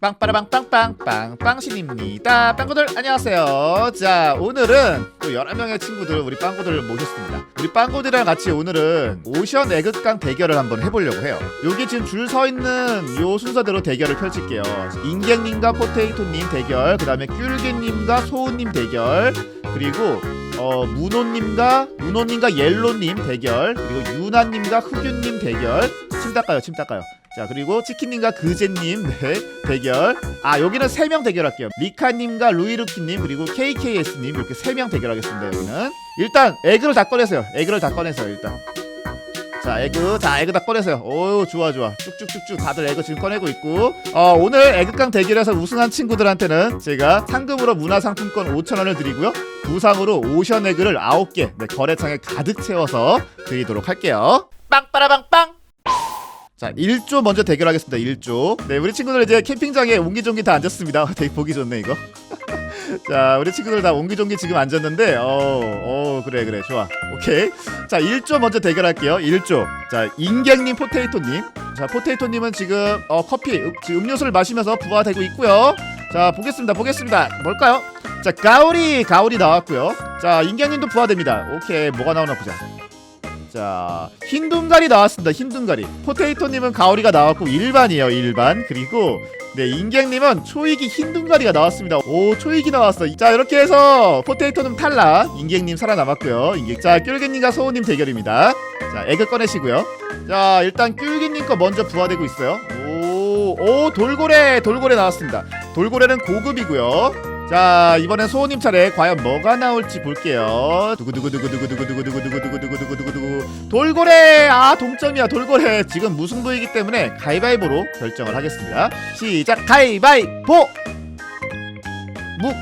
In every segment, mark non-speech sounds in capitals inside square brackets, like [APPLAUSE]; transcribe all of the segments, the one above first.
빵빠라빵 빵빵 빵 빵신입니다 빵구들 안녕하세요 자 오늘은 또 11명의 친구들 우리 빵구들을 모셨습니다 우리 빵구들이랑 같이 오늘은 오션 애극강 대결을 한번 해보려고 해요 여기 지금 줄 서 있는 요 순서대로 대결을 펼칠게요 인갱님과 포테이토님 대결 그 다음에 귤개님과 소우님 대결 그리고 어 문호님과 문호님과 옐로님 대결 그리고 유나님과 흑윤님 대결 침 닦아요 침 닦아요 자 그리고 치킨님과 그제님 네 대결. 아 여기는 세명 대결할게요. 리카님과 루이루키님 그리고 KKS님 이렇게 세명 대결하겠습니다 여기는. 일단 에그를 다 꺼내세요. 에그를 다 꺼내세요 일단. 자 에그 자 에그 다 꺼내세요. 오 좋아 좋아. 쭉쭉쭉쭉 다들 에그 지금 꺼내고 있고. 어 오늘 에그강 대결에서 우승한 친구들한테는 제가 상금으로 문화상품권 5천원을 드리고요. 부상으로 오션 에그를 9개 네, 거래창에 가득 채워서 드리도록 할게요. 빵빠라빵빵 자 1조 먼저 대결하겠습니다 1조. 네 우리 친구들 이제 캠핑장에 옹기종기 다 앉았습니다. [LAUGHS] 되게 보기 좋네 이거. [LAUGHS] 자 우리 친구들 다 옹기종기 지금 앉았는데 어, 어 그래 그래 좋아. 오케이. 자 1조 먼저 대결할게요 1조. 자 인갱님 포테이토님. 자 포테이토님은 지금 어 커피 음, 지금 음료수를 마시면서 부하되고 있고요. 자 보겠습니다 보겠습니다. 뭘까요? 자 가오리 가오리 나왔고요. 자 인갱님도 부하됩니다. 오케이 뭐가 나오나 보자 자 흰둥가리 나왔습니다. 흰둥가리. 포테이토님은 가오리가 나왔고 일반이에요 일반. 그리고 네 인갱님은 초이기 흰둥가리가 나왔습니다. 오 초이기 나왔어. 자 이렇게 해서 포테이토님 탈락. 인갱님 살아남았고요. 인갱 자 귤개님과 소우님 대결입니다. 자 에그 꺼내시고요. 자 일단 귤개님 거 먼저 부화되고 있어요. 오, 오 돌고래 돌고래 나왔습니다. 돌고래는 고급이고요 자 이번엔 소호님 차례. 과연 뭐가 나올지 볼게요. 두구두구두구두구두구두구두구두구두구두구두구두구 돌고래! 아 동점이야 돌고래. 지금 무승부이기 때문에 가위바위보로 결정을 하겠습니다. 시작! 가위바위보! 묵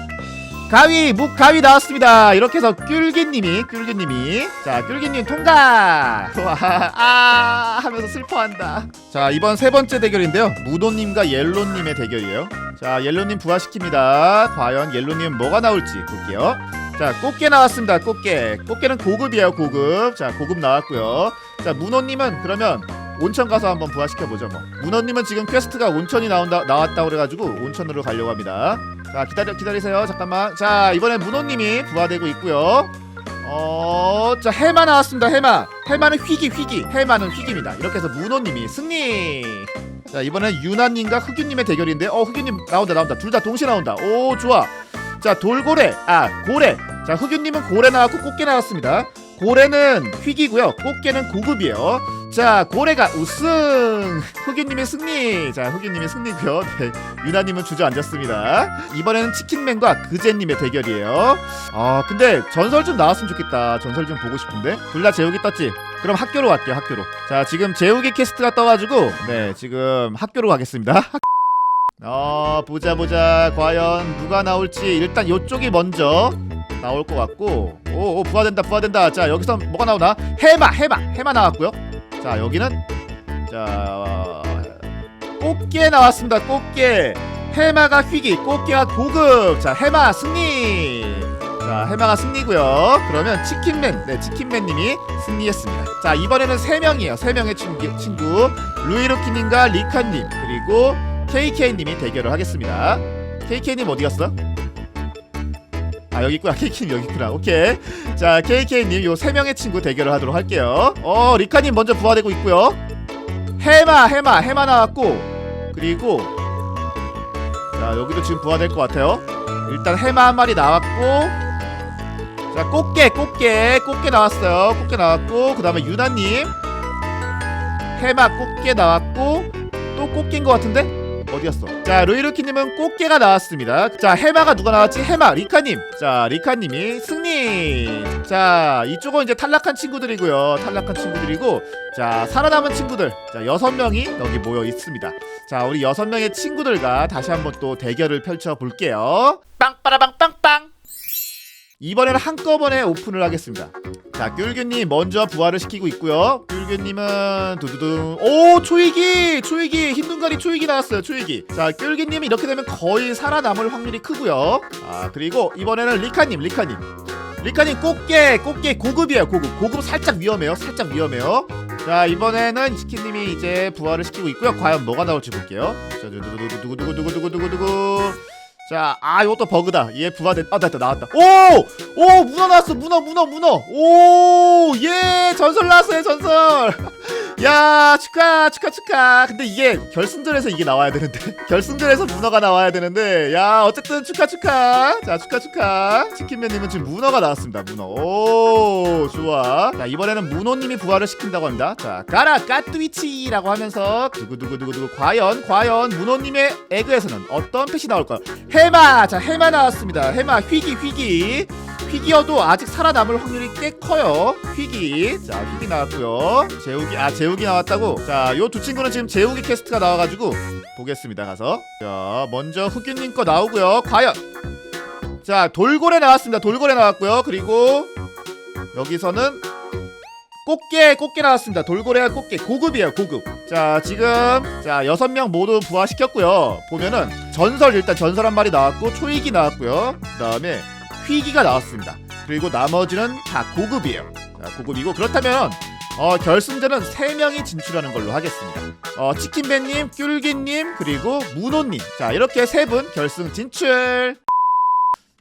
가위 묵 가위 나왔습니다. 이렇게 해서 귤기님이 귤기님이. 자 귤기님 통과! [LAUGHS] 좋아 아 하면서 슬퍼한다. 자 이번 세 번째 대결인데요. 무도님과 옐로님의 대결이에요 자 옐로님 부활시킵니다. 과연 옐로님 뭐가 나올지 볼게요. 자 꽃게 나왔습니다 꽃게. 꽃게는 고급이에요 고급. 자 고급 나왔고요. 자 문호님은 그러면 온천 가서 한번 부활시켜 보죠 뭐. 문호님은 지금 퀘스트가 온천이 나온다 나왔다 그래가지고 온천으로 가려고 합니다. 자 기다려 기다리세요. 잠깐만. 자 이번엔 문호님이 부활되고 있고요. 어자 해마 나왔습니다 해마. 해마는 휘기 휘기. 해마는 휘기입니다. 이렇게 해서 문호님이 승리 자 이번엔 유나님과 흑유님의 대결인데 어 흑유님 나온다 나온다. 둘 다 동시에 나온다. 오 좋아. 자 돌고래 아 고래. 자 흑유님은 고래 나왔고 꽃게 나왔습니다. 고래는 휘기고요. 꽃게는 고급이에요. 자 고래가 우승. 흑유님의 승리. 자 흑유님의 승리고요. [LAUGHS] 네, 유나님은 주저앉았습니다. 이번에는 치킨맨과 그제님의 대결이에요. 아 근데 전설 좀 나왔으면 좋겠다. 전설 좀 보고 싶은데. 둘다 재욱이 떴지 그럼 학교로 갈게요 학교로. 자 지금 재욱이 캐스트가 떠가지고 네 지금 학교로 가겠습니다. [LAUGHS] 어 보자 보자. 과연 누가 나올지 일단 요쪽이 먼저 나올 것 같고. 오, 오 부화된다 부화된다. 자 여기서 뭐가 나오나? 해마 해마 해마 나왔고요. 자 여기는 자 꽃게 나왔습니다 꽃게. 해마가 휘기 꽃게가 고급. 자 해마 승리 자 해마가 승리고요. 그러면 치킨맨 네 치킨맨님이 승리했습니다. 자 이번에는 세 명이에요. 세 명의 친구, 친구. 루이루키님과 리카님 그리고 KK님이 대결을 하겠습니다. KK님 어디 갔어? 아 여기 있구나. [LAUGHS] KK님 여기 있구나. 오케이. 자 KK님 요세 명의 친구 대결을 하도록 할게요. 어 리카님 먼저 부활되고 있고요. 해마 해마 해마 나왔고 그리고 자 여기도 지금 부활될 것 같아요. 일단 해마 한 마리 나왔고 자 꽃게 꽃게 꽃게 나왔어요 꽃게 나왔고 그 다음에 유나님 해마 꽃게 나왔고 또 꽃게인 것 같은데 어디였어? 자 루이루키님은 꽃게가 나왔습니다. 자 해마가 누가 나왔지? 해마 리카님. 자 리카님이 승리. 자 이쪽은 이제 탈락한 친구들이고요. 탈락한 친구들이고 자 살아남은 친구들 자 여섯 명이 여기 모여 있습니다. 자 우리 여섯 명의 친구들과 다시 한번 또 대결을 펼쳐 볼게요. 빵빠라빵빵빵. 이번에는 한꺼번에 오픈을 하겠습니다. 자, 귤규님 먼저 부활을 시키고 있고요. 귤규님은 두두둥. 오, 초이기, 초이기, 흰눈가리 초이기 나왔어요. 초이기. 자, 귤규님이 이렇게 되면 거의 살아남을 확률이 크고요. 아, 그리고 이번에는 리카님, 리카님. 리카님 꽃게, 꽃게 고급이에요. 고급, 고급 살짝 위험해요. 살짝 위험해요. 자 이번에는 치킨님이 이제 부활을 시키고 있고요. 과연 뭐가 나올지 볼게요. 자 누구 자, 아, 이것도 버그다. 얘 부활됐, 아, 됐다, 나왔다. 오! 오, 문어 나왔어, 문어, 문어, 문어. 오, 예, 전설 나왔어요, 전설. 야, 축하, 축하, 축하. 근데 이게 결승전에서 이게 나와야 되는데. [LAUGHS] 결승전에서 문어가 나와야 되는데. 야, 어쨌든 축하, 축하. 자, 축하, 축하. 치킨맨님은 지금 문어가 나왔습니다, 문어. 오, 좋아. 자, 이번에는 문어님이 부활을 시킨다고 합니다. 자, 가라, 까뚜위치라고 하면서, 두구두구두구두구. 과연, 과연, 문어님의 에그에서는 어떤 펫이 나올까요? 해마 자 해마 나왔습니다 해마 휘기 휘기 휘기여도 아직 살아남을 확률이 꽤 커요. 휘기. 자 휘기 나왔고요. 재욱이 아 재욱이 나왔다고? 자 요 두 친구는 지금 재욱이 캐스트가 나와 가지고 보겠습니다 가서. 자 먼저 흑윤님 거 나오고요. 과연. 자 돌고래 나왔습니다. 돌고래 나왔고요. 그리고 여기서는 꽃게 꽃게 나왔습니다. 돌고래와 꽃게. 고급이에요 고급. 자 지금 자 여섯 명 모두 부활시켰고요. 보면은 전설 일단 전설 한 마리 나왔고 초이기 나왔고요. 그 다음에 휘기가 나왔습니다. 그리고 나머지는 다 고급이에요. 자 고급이고 그렇다면 어 결승전은 세명이 진출하는 걸로 하겠습니다. 어 치킨배님 귤기님 그리고 문호님. 자 이렇게 세분 결승 진출.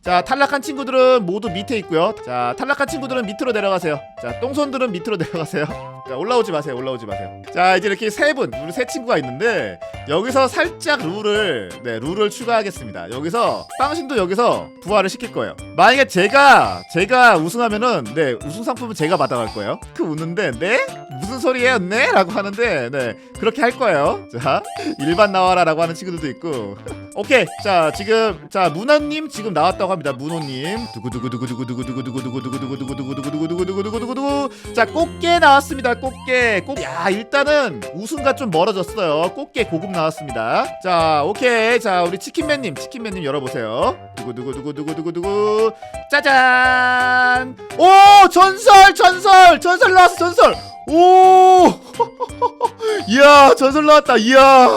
자 탈락한 친구들은 모두 밑에 있고요. 자 탈락한 친구들은 밑으로 내려가세요. 자 똥손들은 밑으로 [LAUGHS] 내려가세요 자 올라오지 마세요 올라오지 마세요. 자 이제 이렇게 세 분 우리 세 친구가 있는데 여기서 살짝 룰을 네 룰을 추가하겠습니다. 여기서 빵신도 여기서 부활을 시킬 거예요. 만약에 제가 제가 우승하면은 네 우승 상품은 제가 받아갈 거예요. 그 웃는데 네? 무슨 소리예요 네? 라고 하는데 네 그렇게 할 거예요. 자 일반 나와라 라고 하는 친구들도 있고. [LAUGHS] 오케이. 자 지금 자 문화 님 지금 나왔다고 합니다. 문호 님. 두구두구두구두구두구두구두구두구두구두구두구두구두구두구두구두구두구. 자 꽃게 나왔습니다 꽃게 꽃야 일단은 우승과 좀 멀어졌어요. 꽃게 고급 나왔습니다. 자 오케이. 자 우리 치킨맨님 치킨맨님 열어보세요. 두구두구두구두구두구두구. 짜잔! 오 전설 전설! 전설 나왔어 전설! 오! [LAUGHS] 이야 전설 나왔다. 이야.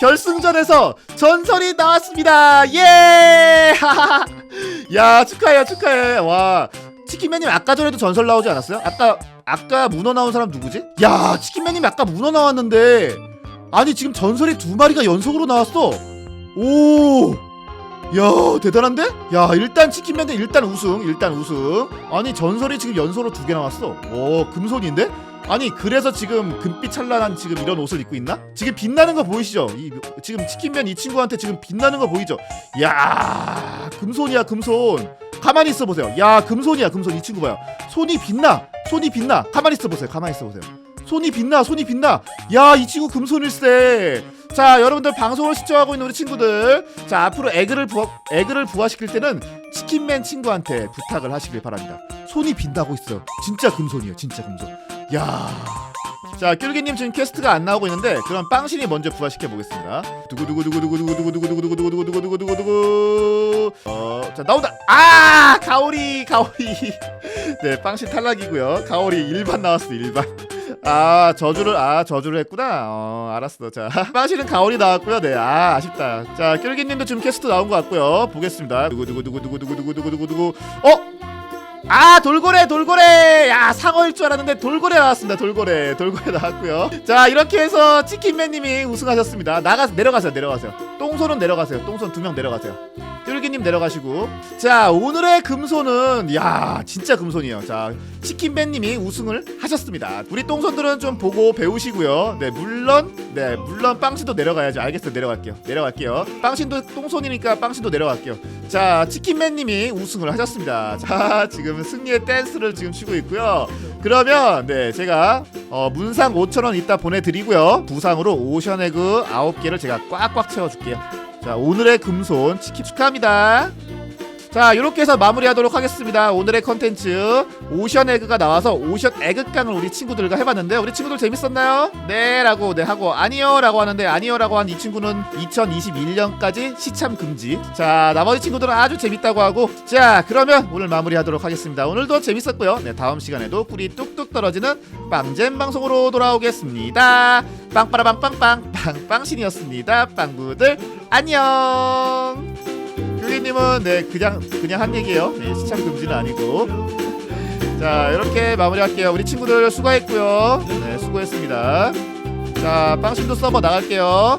결승전에서 전설이 나왔습니다. 예! [LAUGHS] 야 축하해요 축하해. 와 치킨맨님 아까 전에도 전설 나오지 않았어요? 아까 아까 문어 나온 사람 누구지? 야 치킨맨님 아까 문어 나왔는데 아니 지금 전설이 두 마리가 연속으로 나왔어. 오. 야 대단한데? 야 일단 치킨맨은 일단 우승 일단 우승 아니 전설이 지금 연속으로 두 개 나왔어 오 금손인데? 아니 그래서 지금 금빛 찬란한 지금 이런 옷을 입고 있나? 지금 빛나는 거 보이시죠? 이, 지금 치킨맨 이 친구한테 지금 빛나는 거 보이죠? 야 금손이야 금손 가만히 있어 보세요 야 금손이야 금손 이 친구 봐요 손이 빛나 손이 빛나 가만히 있어 보세요 가만히 있어 보세요 손이 빛나 손이 빛나 야 이 친구 금손일세 자 여러분들 방송을 시청하고 있는 우리 친구들 자 앞으로 에그를 부화, 에그를 부화시킬 때는 치킨맨 친구한테 부탁을 하시길 바랍니다 손이 빛나고 있어 진짜 금손이에요 진짜 금손 야. 자, 귤기님 지금 퀘스트가 안 나오고 있는데 그럼 빵신이 먼저 부활시켜 보겠습니다. 두구두구두구두구두구두구두구두구두구두구두구두구두구. 어, 자 나온다. 아, 가오리, 가오리. [LAUGHS] 네, 빵신 탈락이고요. 가오리 일반 나왔어, 일반. 아 저주를 아 저주를 했구나. 어 알았어. 자 [LAUGHS] 빵신은 가오리 나왔고요. 네아 아쉽다. 자 귤기님도 지금 퀘스트 나온 것 같고요. 보겠습니다. 두구두구두구두구두구두구두구두구. 어? 아 돌고래 돌고래! 야 상어일 줄 알았는데 돌고래 나왔습니다. 돌고래 돌고래 나왔고요. 자 이렇게 해서 치킨맨님이 우승하셨습니다. 나가 내려가세요 내려가세요. 똥손은 내려가세요. 똥손 두 명 내려가세요 뚫기님 내려가시고. 자 오늘의 금손은 야 진짜 금손이에요. 자 치킨맨님이 우승을 하셨습니다. 우리 똥손들은 좀 보고 배우시고요. 네 물론 네 물론 빵신도 내려가야죠 알겠어요. 내려갈게요. 내려갈게요. 빵신도 똥손이니까 빵신도 내려갈게요. 자 치킨맨님이 우승을 하셨습니다. 자 지금 승리의 댄스를 지금 추고 있고요. 그러면 네 제가 어, 문상 5천원 이따 보내드리고요. 부상으로 오션에그 9개를 제가 꽉꽉 채워줄게요 자 오늘의 금손 치킨 축하합니다 자 이렇게 해서 마무리하도록 하겠습니다. 오늘의 컨텐츠. 오션 에그가 나와서 오션 에그깡을 우리 친구들과 해봤는데 우리 친구들 재밌었나요? 네 라고 네 하고 아니요 라고 하는데 아니요 라고 한 이 친구는 2021년까지 시참 금지. 자 나머지 친구들은 아주 재밌다고 하고. 자 그러면 오늘 마무리하도록 하겠습니다. 오늘도 재밌었고요. 네 다음 시간에도 꿀이 뚝뚝 떨어지는 빵잼 방송으로 돌아오겠습니다. 빵빠라빵빵빵 빵빵신이었습니다. 빵구들 안녕 교리님은 네 그냥 그냥 한 얘기예요. 네, 시참 금지는 아니고. 자 이렇게 마무리할게요 우리 친구들 수고했고요 네 수고했습니다 자 빵신도 서버 나갈게요